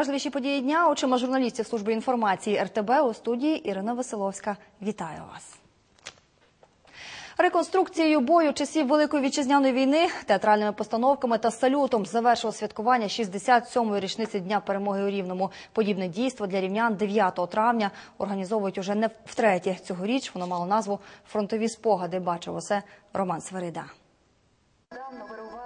найважливіші події дня очима журналістів служби інформації РТБ у студії Ірина Василовська. Вітаю вас. Реконструкцією бою часів Великої вітчизняної війни, театральними постановками та салютом завершило святкування 67-ї річниці Дня перемоги у Рівному. Подібне дійство для рівнян 9 травня організовують уже не втретє. Цьогоріч воно мало назву «Фронтові спогади». Бачив усе Роман Свирида.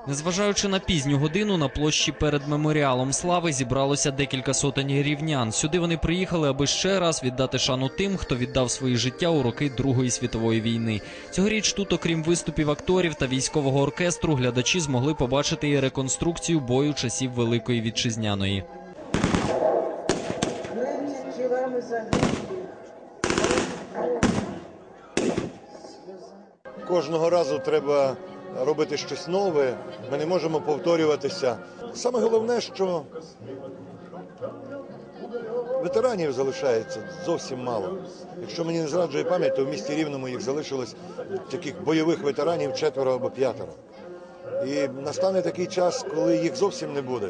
Незважаючи на пізню годину, на площі перед меморіалом слави зібралося декілька сотень рівнян. Сюди вони приїхали, аби ще раз віддати шану тим, хто віддав свої життя у роки Другої світової війни. Цьогоріч тут, окрім виступів акторів та військового оркестру, глядачі змогли побачити і реконструкцію бою часів Великої вітчизняної. Кожного разу треба робити щось нове. Ми не можемо повторюватися. Саме головне, що ветеранів залишається зовсім мало. Якщо мені не зраджує пам'ять, то в місті Рівному їх залишилось таких бойових ветеранів четверо або п'ятеро. І настане такий час, коли їх зовсім не буде.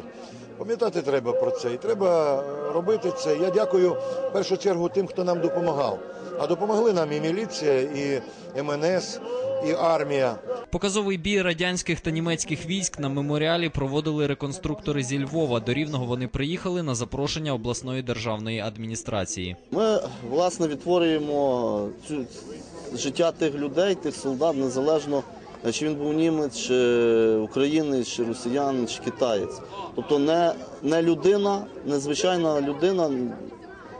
Пам'ятати треба про це, і треба робити це. Я дякую в першу чергу тим, хто нам допомагав. А допомогли нам і міліція, і МНС, і армія. Показовий бій радянських та німецьких військ на меморіалі проводили реконструктори зі Львова. До Рівного вони приїхали на запрошення обласної державної адміністрації. Ми власне відтворюємо цю життя тих людей, тих солдат, незалежно чи він був німець, чи українець, чи росіянин, чи китаєць. Тобто не, не людина, не звичайна людина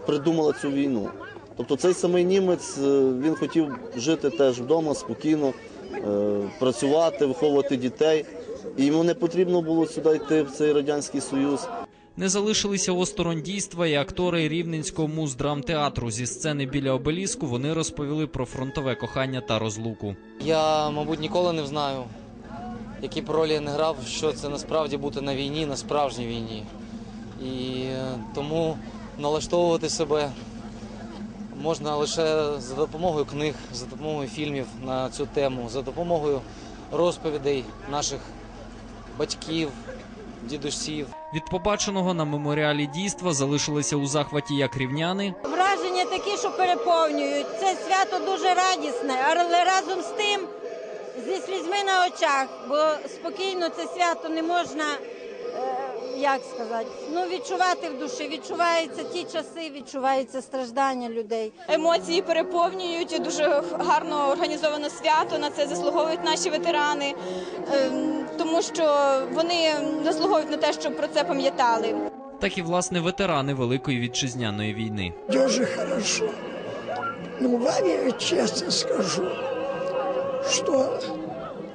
придумала цю війну. Тобто цей самий німець е, він хотів жити теж вдома спокійно, е, працювати, виховувати дітей. І йому не потрібно було сюди йти в цей радянський союз. Не залишилися осторонь дійства і актори Рівненського муздрамтеатру. Зі сцени біля обеліску вони розповіли про фронтове кохання та розлуку. Я, мабуть, ніколи не знаю, які б ролі я не грав, що це насправді бути на війні, на справжній війні. І е, тому налаштовувати себе можна лише за допомогою книг, за допомогою фільмів на цю тему, за допомогою розповідей наших батьків, дідусів. Від побаченого на меморіалі дійства залишилися у захваті як рівняни, Враження такі, що переповнюють. Це свято дуже радісне, але разом з тим зі слізьми на очах, бо спокійно це свято не можна, е, як сказати, ну відчувати в душі. Відчуваються ті часи, відчуваються страждання людей. Емоції переповнюють дуже гарно організоване свято. На це заслуговують наші ветерани, ем, тому що вони заслуговують на те, щоб про це пам'ятали. так і власне ветерани Великої вітчизняної війни. Дуже хорошо. Ну, вам я чесно скажу, що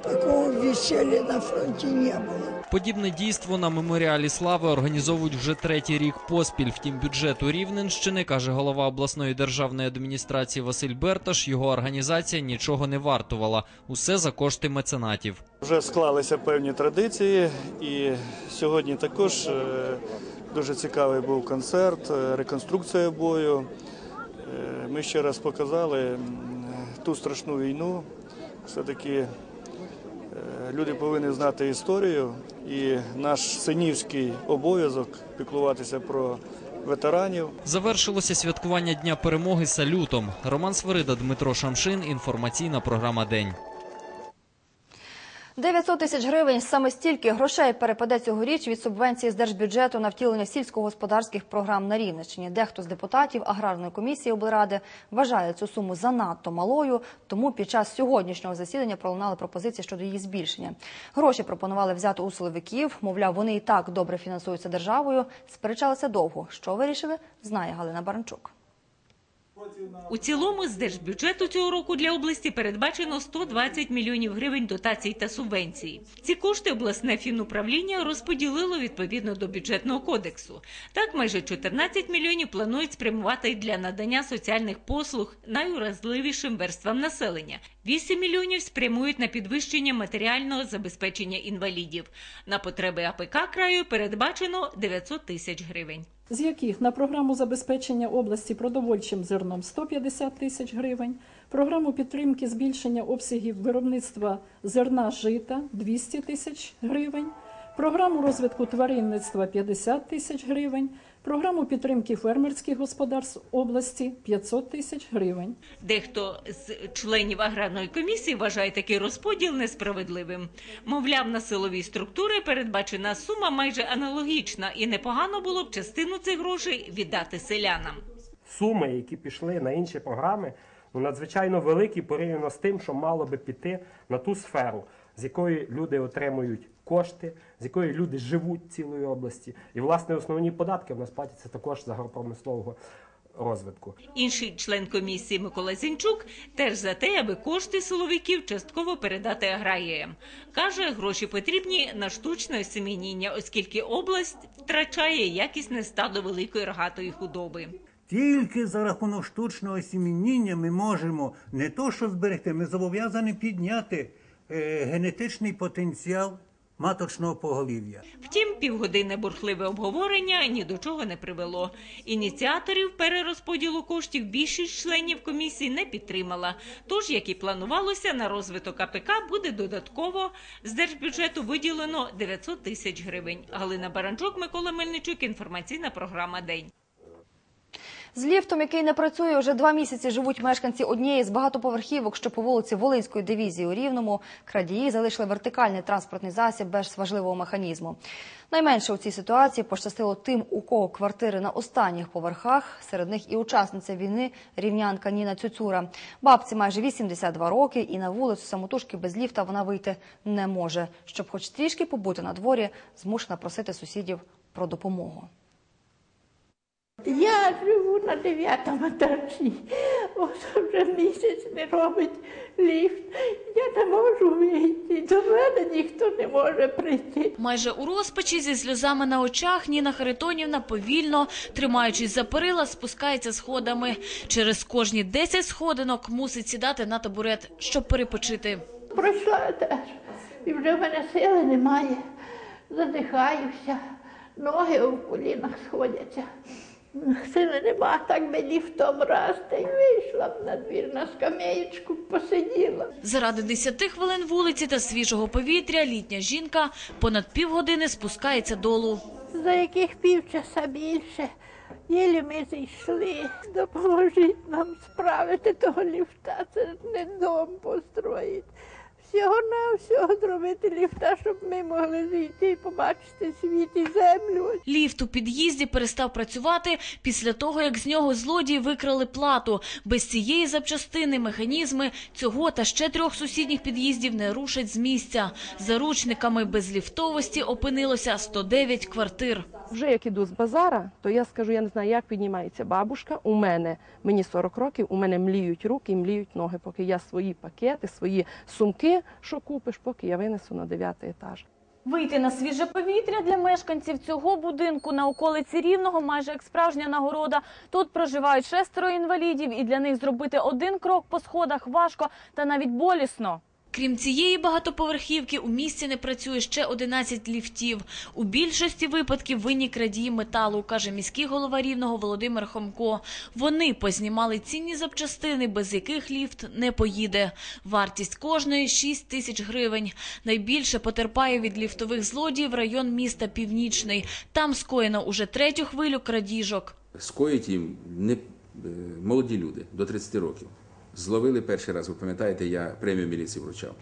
такого весілля на фронті не было. Подібне дійство на меморіалі слави організовують вже третій рік поспіль. Втім, бюджету Рівненщини каже голова обласної державної адміністрації Василь Берташ. Його організація нічого не вартувала. Усе за кошти меценатів. Вже склалися певні традиції, і сьогодні також е, дуже цікавий був концерт, е, реконструкція бою. Е, Ми ще раз показали ту страшну війну. Все-таки е, люди повинні знати історію, і наш синівський обов'язок піклуватися про ветеранів. Завершилося святкування Дня перемоги салютом. Роман Свирида, Дмитро Шамшин. Інформаційна програма День. 900 тисяч гривень саме стільки грошей перепаде цьогоріч від субвенції з держбюджету на втілення сільськогосподарських програм на Рівненщині. Дехто з депутатів аграрної комісії облради вважає цю суму занадто малою, тому під час сьогоднішнього засідання пролунали пропозиції щодо її збільшення. Гроші пропонували взяти у силовиків. Мовляв, вони і так добре фінансуються державою. Сперечалися довго. Що вирішили, знає Галина Баранчук. У цілому з держбюджету цього року для області передбачено 120 мільйонів гривень дотацій та субвенцій. Ці кошти обласне фінуправління розподілило відповідно до бюджетного кодексу. Так, майже 14 мільйонів планують спрямувати для надання соціальних послуг найуразливішим верствам населення. 8 мільйонів спрямують на підвищення матеріального забезпечення інвалідів. На потреби АПК краю передбачено 900 тисяч гривень. з яких на програму забезпечення області продовольчим зерном 150 тисяч гривень, програму підтримки збільшення обсягів виробництва зерна жита 200 тисяч гривень, програму розвитку тваринництва 50 тисяч гривень, програму підтримки фермерських господарств області 500 тисяч гривень. Дехто з членів аграрної комісії вважає такий розподіл несправедливим. Мовляв, на силові структури передбачена сума майже аналогічна, і непогано було б частину цих грошей віддати селянам. суми, які пішли на інші програми, ну надзвичайно великі порівняно з тим, що мало би піти на ту сферу, з якої люди отримують кошти, з якої люди живуть цілої області. І власне основні податки в нас платяться також з агропромислового розвитку. Інший член комісії Микола Зінчук теж за те, аби кошти силовиків частково передати аграріям. Каже, гроші потрібні на штучне осемініння, оскільки область втрачає якісне стадо великої рогатої худоби. Тільки за рахунок штучного сіміння ми можемо не то, що зберегти, ми зобов'язані підняти е, генетичний потенціал маточного поголів'я. Втім, півгодинне бурхливе обговорення ні до чого не привело. Ініціаторів перерозподілу коштів більшість членів комісії не підтримала. Тож, як і планувалося, на розвиток АПК буде додатково з держбюджету виділено 900 тисяч гривень. Галина Баранчук, Микола Мельничук. Інформаційна програма День. З ліфтом, який не працює, вже два місяці живуть мешканці однієї з багатоповерхівок, що по вулиці Волинської дивізії у Рівному. Крадії залишили вертикальний транспортний засіб без важливого механізму. Найменше у цій ситуації пощастило тим, у кого квартири на останніх поверхах. Серед них і учасниця війни рівнянка Ніна Цюцура. Бабці майже 82 роки, і на вулицю самотужки без ліфта вона вийти не може. Щоб хоч трішки побути на дворі, змушена просити сусідів про допомогу. Я живу на дев'ятому етажі. Ось вже місяць не робить ліфт. Я не можу вийти. До мене ніхто не може прийти. Майже у розпачі зі сльозами на очах Ніна Харитонівна повільно, тримаючись за перила, спускається сходами. Через кожні 10 сходинок мусить сідати на табурет, щоб перепочити. Пройшла теж. І вже в мене сили немає. Задихаюся, ноги в колінах сходяться. Сили нема, так би ліфтом раз та й вийшла б на двір на скамеєчку, посиділа. Заради 10 хвилин вулиці та свіжого повітря літня жінка понад півгодини спускається долу. За яких півчаса більше. Єлі ми зійшли. Допоможіть нам справити того ліфта. Це не дом построїть. Всього на всього зробити ліфта, щоб ми могли зійти і побачити світ і землю. Ліфт у під'їзді перестав працювати після того, як з нього злодії викрали плату. Без цієї запчастини механізми цього та ще трьох сусідніх під'їздів не рушать з місця. Заручниками безліфтовості опинилося 109 квартир. Вже як іду з базара, то я скажу, я не знаю, як піднімається бабушка. У мене мені 40 років, у мене мліють руки і мліють ноги, поки я свої пакети, свої сумки, що купиш, поки я винесу на дев'ятий етаж. Вийти на свіже повітря для мешканців цього будинку на околиці Рівного майже як справжня нагорода. Тут проживають шестеро інвалідів, і для них зробити один крок по сходах важко та навіть болісно. Крім цієї багатоповерхівки, у місті не працює ще 11 ліфтів. У більшості випадків винні крадії металу, каже міський голова Рівного Володимир Хомко. Вони познімали цінні запчастини, без яких ліфт не поїде. Вартість кожної 6 тисяч гривень. Найбільше потерпає від ліфтових злодіїв район міста Північний. Там скоєно уже третю хвилю крадіжок. Скоїть їм не е, молоді люди до 30 років. Зловили перший раз, ви пам'ятаєте, я премію міліції вручав.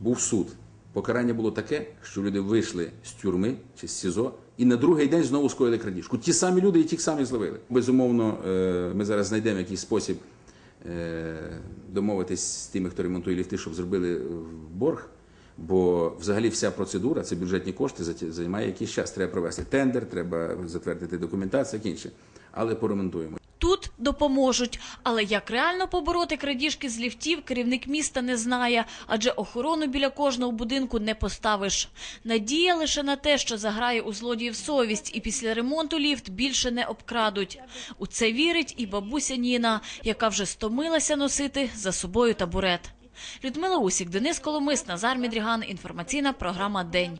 Був суд. Покарання було таке, що люди вийшли з тюрми чи з СІЗО і на другий день знову скоїли крадіжку. Ті самі люди і тих самих зловили. Безумовно, е, ми зараз знайдемо якийсь спосіб е, домовитись з тими, хто ремонтує ліфти, щоб зробили борг. Бо взагалі вся процедура, це бюджетні кошти, займає якийсь час. Треба провести тендер, треба затвердити документацію, таке інше. Але поремонтуємо. Тут допоможуть, але як реально побороти крадіжки з ліфтів, керівник міста не знає, адже охорону біля кожного будинку не поставиш. Надія лише на те, що заграє у злодіїв совість, і після ремонту ліфт більше не обкрадуть. У це вірить і бабуся Ніна, яка вже стомилася носити за собою табурет. Людмила Усік, Денис Коломис, Назар Мідріган. Інформаційна програма День.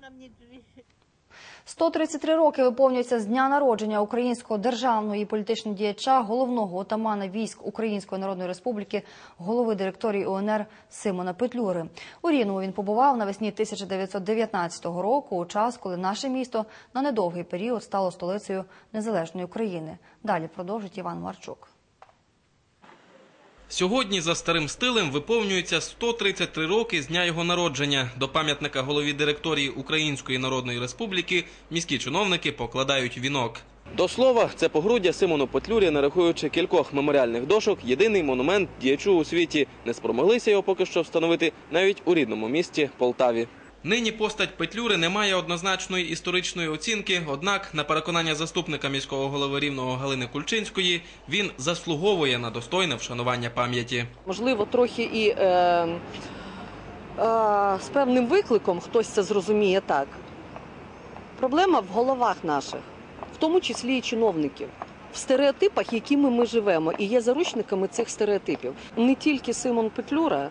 133 роки виповнюється з дня народження українського державного і політичного діяча, головного отамана військ Української Народної Республіки, голови директорії УНР Симона Петлюри. У Рівному він побував навесні 1919 року, у час, коли наше місто на недовгий період стало столицею незалежної України. Далі продовжить Іван Марчук. Сьогодні за старим стилем виповнюється 133 роки з дня його народження. До пам'ятника голові директорії Української Народної Республіки міські чиновники покладають вінок. До слова, це погруддя Симону Петлюрі, не рахуючи кількох меморіальних дошок, єдиний монумент діячу у світі. Не спромоглися його поки що встановити навіть у рідному місті Полтаві. Нині постать Петлюри не має однозначної історичної оцінки, однак, на переконання заступника міського голови Рівного Галини Кульчинської, він заслуговує на достойне вшанування пам'яті. Можливо, трохи і е, е, з певним викликом хтось це зрозуміє так. Проблема в головах наших, в тому числі і чиновників. В стереотипах, якими ми живемо, і є заручниками цих стереотипів. Не тільки Симон Петлюра,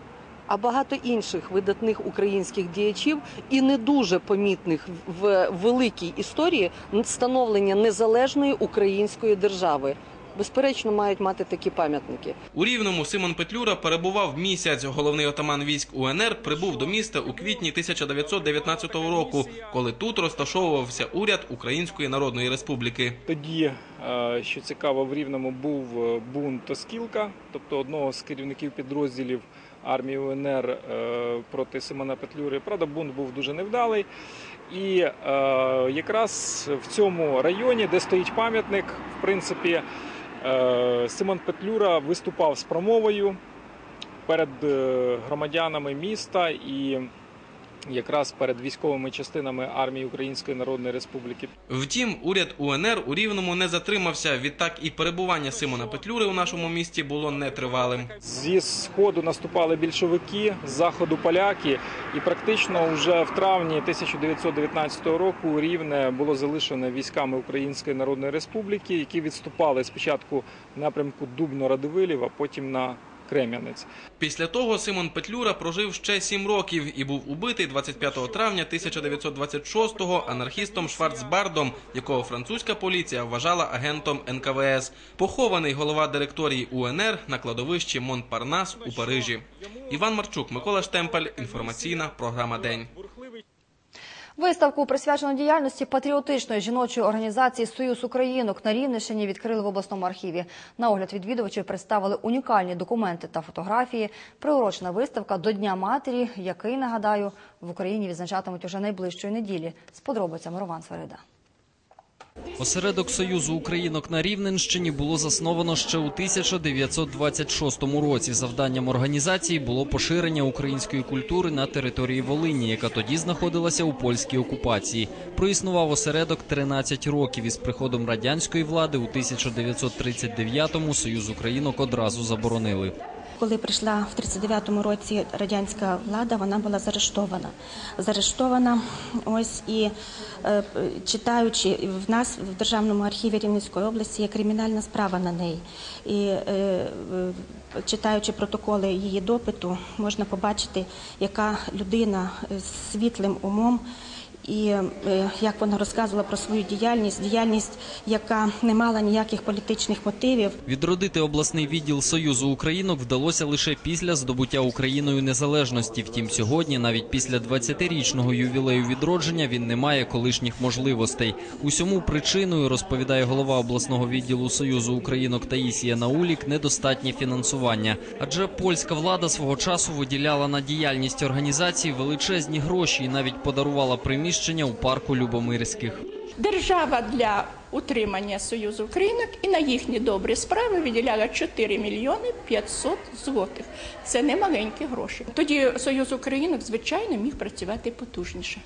а багато інших видатних українських діячів і не дуже помітних в великій історії становлення незалежної української держави. Безперечно, мають мати такі пам'ятники. У Рівному Симон Петлюра перебував місяць. Головний отаман військ УНР прибув до міста у квітні 1919 року, коли тут розташовувався уряд Української Народної Республіки. Тоді, е, що цікаво, в Рівному був е, бунт Оскілка, тобто одного з керівників підрозділів армії УНР е, проти Симона Петлюри. Правда, бунт був дуже невдалий. І е, якраз в цьому районі, де стоїть пам'ятник, в принципі, е, Симон Петлюра виступав з промовою перед е, громадянами міста і якраз перед військовими частинами армії Української Народної Республіки. Втім, уряд УНР у Рівному не затримався. Відтак і перебування Симона Петлюри у нашому місті було нетривалим. Зі сходу наступали більшовики, з заходу поляки, і практично вже в травні 1919 року Рівне було залишене військами Української Народної Республіки, які відступали спочатку в напрямку Дубно-Радивилів, а потім на Крем'янець. Після того Симон Петлюра прожив ще сім років і був убитий 25 травня 1926-го анархістом Шварцбардом, якого французька поліція вважала агентом НКВС. Похований голова директорії УНР на кладовищі Монпарнас у Парижі. Іван Марчук, Микола Штемпель. Інформаційна програма День. Виставку, присвячену діяльності патріотичної жіночої організації Союз Українок на Рівненщині відкрили в обласному архіві. На огляд відвідувачів представили унікальні документи та фотографії. Приурочена виставка до Дня матері, який нагадаю в Україні відзначатимуть уже найближчої неділі. З подробицями Роман Сверида. Осередок Союзу Українок на Рівненщині було засновано ще у 1926 році. Завданням організації було поширення української культури на території Волині, яка тоді знаходилася у польській окупації. Проіснував осередок 13 років. Із приходом радянської влади у 1939-му Союз Українок одразу заборонили. Коли прийшла в 39-му році радянська влада, вона була заарештована. Заарештована ось і е, читаючи в нас в державному архіві Рівненської області є кримінальна справа на неї. І е, читаючи протоколи її допиту, можна побачити, яка людина з світлим умом. І е, як вона розказувала про свою діяльність, діяльність, яка не мала ніяких політичних мотивів, Відродити обласний відділ Союзу Українок вдалося лише після здобуття Україною незалежності. Втім, сьогодні, навіть після 20-річного ювілею відродження, він не має колишніх можливостей. Усьому причиною розповідає голова обласного відділу Союзу Українок Таїсія Наулік недостатнє фінансування. Адже польська влада свого часу виділяла на діяльність організації величезні гроші і навіть подарувала приміщення у парку Любомирських. Держава для утримання Союзу Українок і на їхні добрі справи виділяла 4 мільйони 500 злотих. Це не маленькі гроші. Тоді Союз Українок, звичайно, міг працювати потужніше.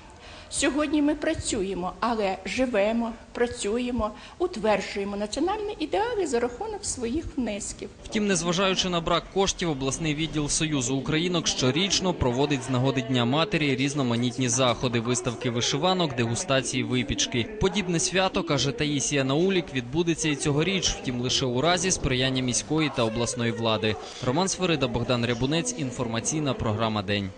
Сьогодні ми працюємо, але живемо, працюємо, утверджуємо національні ідеали за рахунок своїх внесків. Втім, незважаючи на брак коштів, обласний відділ Союзу Українок щорічно проводить з нагоди Дня матері різноманітні заходи, виставки вишиванок, дегустації випічки. Подібне свято, каже Таїсія Наулік, відбудеться і цьогоріч, втім лише у разі сприяння міської та обласної влади. Роман Сверида, Богдан Рябунець. Інформаційна програма День.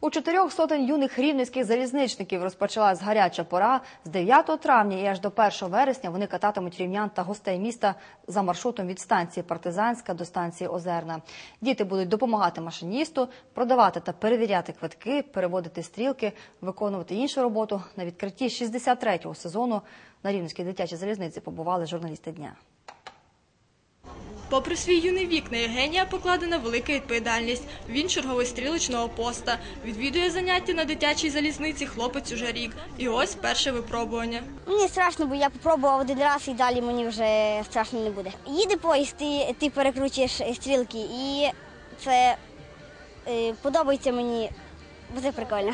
У чотирьох сотень юних рівненських залізничників розпочалась гаряча пора. З 9 травня і аж до 1 вересня вони кататимуть рівнян та гостей міста за маршрутом від станції Партизанська до станції Озерна. Діти будуть допомагати машиністу, продавати та перевіряти квитки, переводити стрілки, виконувати іншу роботу. На відкритті 63-го сезону на Рівненській дитячій залізниці побували журналісти дня. Попри свій юний вік, на Євгенія покладена велика відповідальність. Він черговий стрілочного поста. Відвідує заняття на дитячій залізниці хлопець уже рік. І ось перше випробування. Мені страшно, бо я попробував один раз і далі мені вже страшно не буде. Їде поїзд, ти, ти перекручуєш стрілки, і це е, подобається мені, бо це прикольно.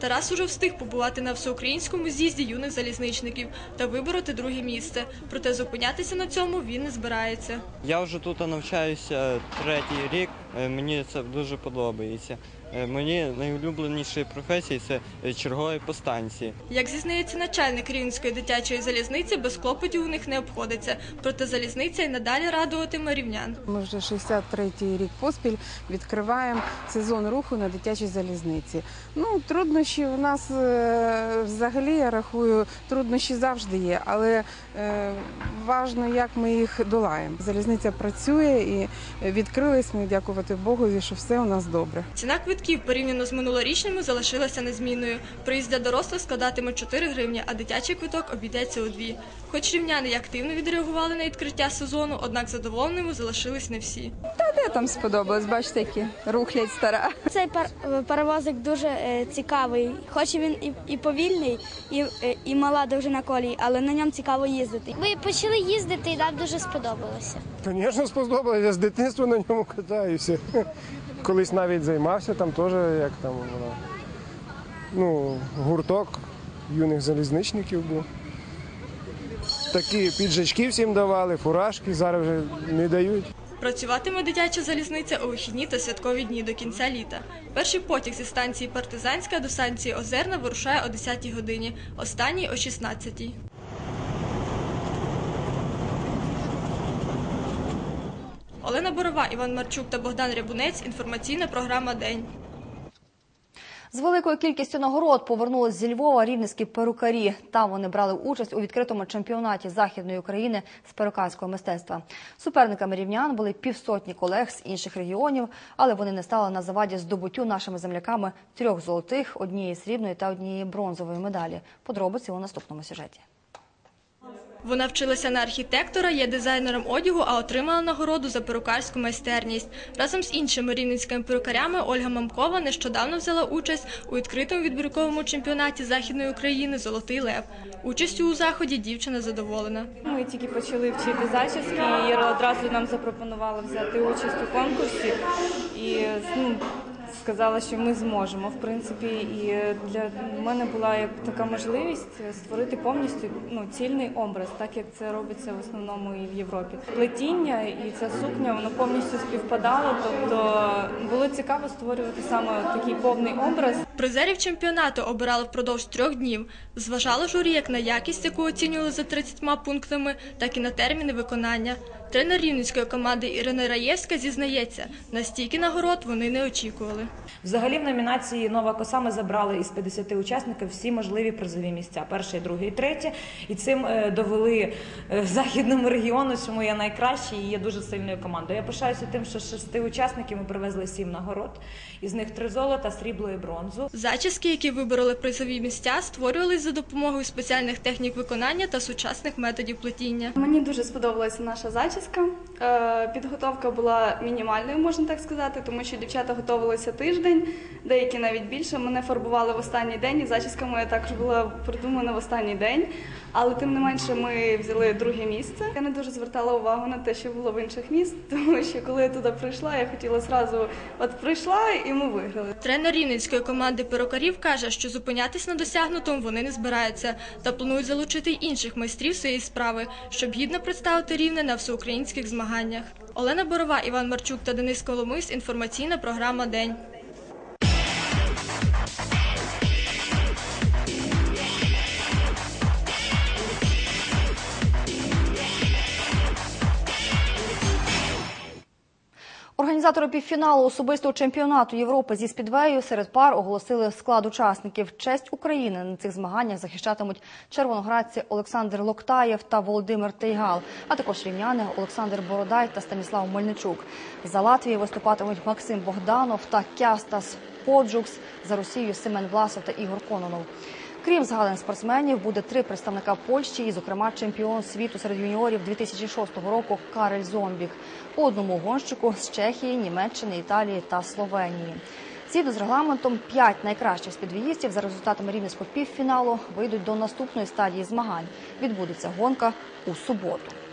Тарас уже встиг побувати на всеукраїнському з'їзді юних залізничників та вибороти друге місце. Проте зупинятися на цьому він не збирається. Я вже тут навчаюся третій рік. е, Мені це дуже подобається. Е, Мені найулюбленіші професії це е, чергові по станції. Як зізнається начальник Рівненської дитячої залізниці, без клопотів у них не обходиться. Проте залізниця й надалі радуватиме рівнян. Ми вже 63-й рік поспіль відкриваємо сезон руху на дитячій залізниці. Ну, труднощі у нас е, взагалі, я рахую, труднощі завжди є, але е, важно, як ми їх долаємо. Залізниця працює і відкрились ми, дякувати Богові, що все у нас добре. Ціна квитків порівняно з минулорічними залишилася незмінною. Проїзд для дорослих складатиме 4 гривні, а дитячий квиток обійдеться у 2. Хоч рівняни активно відреагували на відкриття сезону, однак задоволеними залишились не всі. Та де там сподобалось, бачите, які рухлять стара. Цей пар- перевозик дуже е, цікавий. Хоч він і, і повільний, і, е, і мала довжина колії, але на ньому цікаво їздити. Ми почали їздити і нам дуже сподобалося. Звісно, сподобалося. Я з дитинства на ньому катаюся. Колись навіть займався там теж, як там. Ну, гурток юних залізничників був. Такі піджачки всім давали, фуражки, зараз вже не дають. Працюватиме дитяча залізниця у вихідні та святкові дні до кінця літа. Перший потяг зі станції Партизанська до станції Озерна вирушає о 10-й годині, останній о 16-й. Олена Борова, Іван Марчук та Богдан Рябунець. Інформаційна програма День. З великою кількістю нагород повернулись зі Львова рівненські перукарі. Там вони брали участь у відкритому чемпіонаті Західної України з перукарського мистецтва. Суперниками рівнян були півсотні колег з інших регіонів, але вони не стали на заваді здобуттю нашими земляками трьох золотих, однієї срібної та однієї бронзової медалі. Подробиці у наступному сюжеті. Вона вчилася на архітектора, є дизайнером одягу, а отримала нагороду за перукарську майстерність. Разом з іншими рівненськими перукарями Ольга Мамкова нещодавно взяла участь у відкритому відбірковому чемпіонаті Західної України Золотий Лев. Участю у заході дівчина задоволена. Ми тільки почали вчити зачіски, і одразу нам запропонували взяти участь у конкурсі. І ну, сказала, що ми зможемо. В принципі, і для мене була як така можливість створити повністю ну, цільний образ, так як це робиться в основному і в Європі. Плетіння і ця сукня воно повністю співпадало. Тобто було цікаво створювати саме такий повний образ. Призерів чемпіонату обирали впродовж трьох днів. Зважало журі як на якість, яку оцінювали за 30 пунктами, так і на терміни виконання. Тренер рівненської команди Ірина Раєвська зізнається, настільки нагород вони не очікували. Взагалі в номінації Нова коса ми забрали із 50 учасників всі можливі призові місця: перше, друге і третє. І цим е, довели е, західному регіону, що ми є і є дуже сильною командою. Я пишаюся тим, що з шести учасників ми привезли сім нагород, із них три золота, срібло і бронзу. Зачіски, які вибороли призові місця, створювались за допомогою спеціальних технік виконання та сучасних методів плетіння. Мені дуже сподобалася наша зачіска. Е, Підготовка була мінімальною, можна так сказати, тому що дівчата готувалися тиждень, деякі навіть більше. Мене фарбували в останній день, і зачіска моя також була придумана в останній день. Але тим не менше ми взяли друге місце. Я не дуже звертала увагу на те, що було в інших міст, тому що коли я туди прийшла, я хотіла зразу от прийшла і ми виграли. Тренер рівненської команди перукарів каже, що зупинятись на досягнутому вони не збираються та планують залучити й інших майстрів своєї справи, щоб гідно представити рівне на всеукраїнських змаганнях. Олена Борова, Іван Марчук та Денис Коломис. Інформаційна програма День. Організатори півфіналу особистого чемпіонату Європи зі спідвею серед пар оголосили склад учасників. Честь України на цих змаганнях захищатимуть червоноградці Олександр Локтаєв та Володимир Тейгал, а також рівняни Олександр Бородай та Станіслав Мельничук. За Латвією виступатимуть Максим Богданов та Кястас Поджукс. За Росією Семен Власов та Ігор Кононов. Крім згаданих спортсменів, буде три представника Польщі, і, зокрема, чемпіон світу серед юніорів 2006 року Карель Зомбік. По одному гонщику з Чехії, Німеччини, Італії та Словенії. Згідно з регламентом, п'ять найкращих спідвіїстів за результатами рівненського півфіналу вийдуть до наступної стадії змагань. Відбудеться гонка у суботу.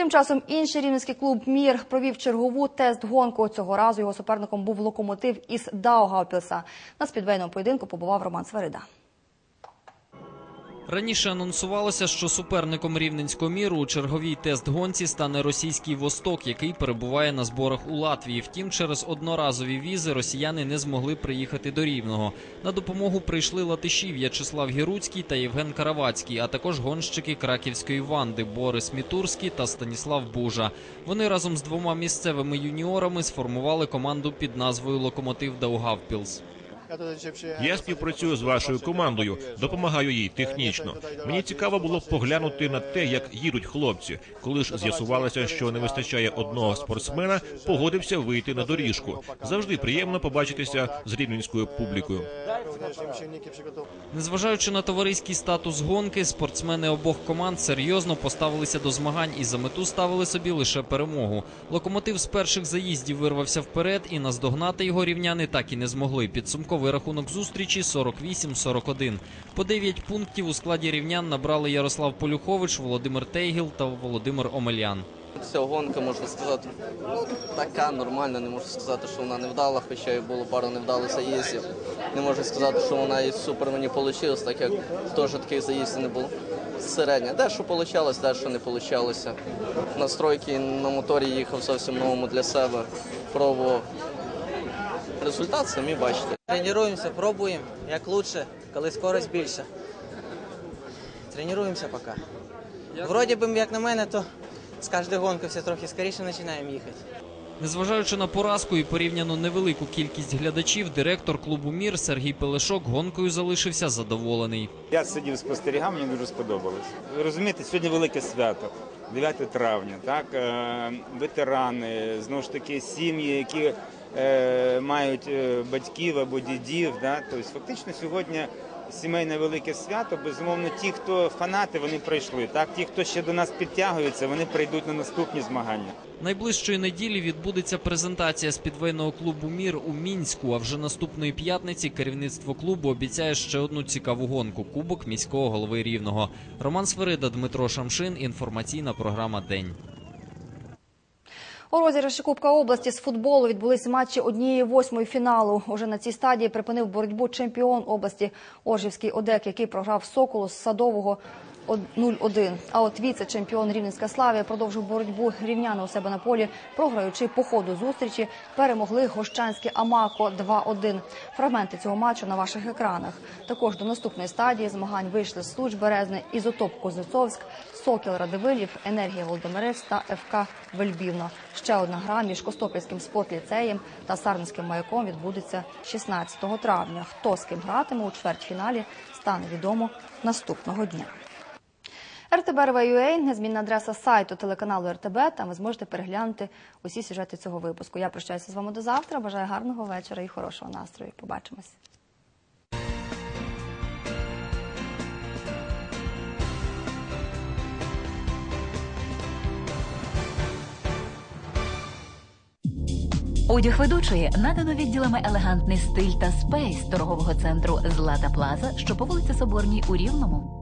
Тим часом інший рівненський клуб Мір провів чергову тест-гонку. Цього разу його суперником був локомотив із Даугавпілса. На спідвейному поєдинку побував Роман Сверида. Раніше анонсувалося, що суперником рівненського міру у черговій тест-гонці стане російський Восток, який перебуває на зборах у Латвії. Втім, через одноразові візи росіяни не змогли приїхати до Рівного. На допомогу прийшли латиші В'ячеслав Гіруцький та Євген Каравацький, а також гонщики краківської ванди Борис Мітурський та Станіслав Бужа. Вони разом з двома місцевими юніорами сформували команду під назвою Локомотив Даугавпілс. Я співпрацюю з вашою командою, допомагаю їй технічно. Мені цікаво було б поглянути на те, як їдуть хлопці. Коли ж з'ясувалося, що не вистачає одного спортсмена, погодився вийти на доріжку. Завжди приємно побачитися з рівненською публікою. Незважаючи на товариський статус гонки, спортсмени обох команд серйозно поставилися до змагань і за мету ставили собі лише перемогу. Локомотив з перших заїздів вирвався вперед, і наздогнати його рівняни так і не змогли. Підсумковий рахунок зустрічі 48-41. По 9 пунктів у складі рівнян набрали Ярослав Полюхович, Володимир Тейгіл та Володимир Омельян. Ця гонка, можна сказати, така нормальна, не можу сказати, що вона невдала, хоча і було пару невдалих заїздів. Не можу сказати, що вона і супер мені вийшла, так як теж таких заїздів не було. Середня. Дещо вийшло, дещо не вийшло. Настройки на моторі їхав зовсім новому для себе. Пробував. Результат самі бачите. Тренуємося, пробуємо, як краще, коли скорость більша. Тренуємося поки. Вроді би, як на мене, то з кожної гонки все трохи скоріше починаємо їхати. Незважаючи на поразку і порівняно невелику кількість глядачів, директор клубу Мір Сергій Пелешок гонкою залишився задоволений. Я сидів спостерігав, мені дуже сподобалось. Ви розумієте, сьогодні велике свято, 9 травня, так е, ветерани, знову ж таки, сім'ї, які мають е, батьків або дідів. Да? Тобто, фактично сьогодні сімейне велике свято. Безумовно, ті, хто фанати, вони прийшли. Так, ті, хто ще до нас підтягується, вони прийдуть на наступні змагання. Найближчої неділі відбудеться презентація спідвейного клубу Мір у мінську. А вже наступної п'ятниці керівництво клубу обіцяє ще одну цікаву гонку кубок міського голови рівного. Роман Сверида, Дмитро Шамшин. Інформаційна програма День. У розіграші Кубка області з футболу відбулися матчі однієї восьмої фіналу. Уже на цій стадії припинив боротьбу чемпіон області Оржівський ОДЕК, який програв Соколу з Садового 0-1. А от віце-чемпіон Рівненська Славія продовжив боротьбу рівняни у себе на полі, програючи по ходу зустрічі, перемогли гощанське Амако 2-1. Фрагменти цього матчу на ваших екранах. Також до наступної стадії змагань вийшли Случ Березне, Ізотоп Кузнецовськ, Сокіл Радивилів, Енергія Володимирець та ФК Вельбівна. Ще одна гра між Костопільським спортліцеєм та Сарненським маяком відбудеться 16 травня. Хто з ким гратиме у чвертьфіналі, стане відомо наступного дня. RTB.RV.UA – незмінна адреса сайту телеканалу РТБ. Там ви зможете переглянути усі сюжети цього випуску. Я прощаюся з вами до завтра. Бажаю гарного вечора і хорошого настрою. Побачимось. Одяг ведучої надано відділами елегантний стиль та спейс торгового центру Злата Плаза, що по вулиці Соборній у Рівному.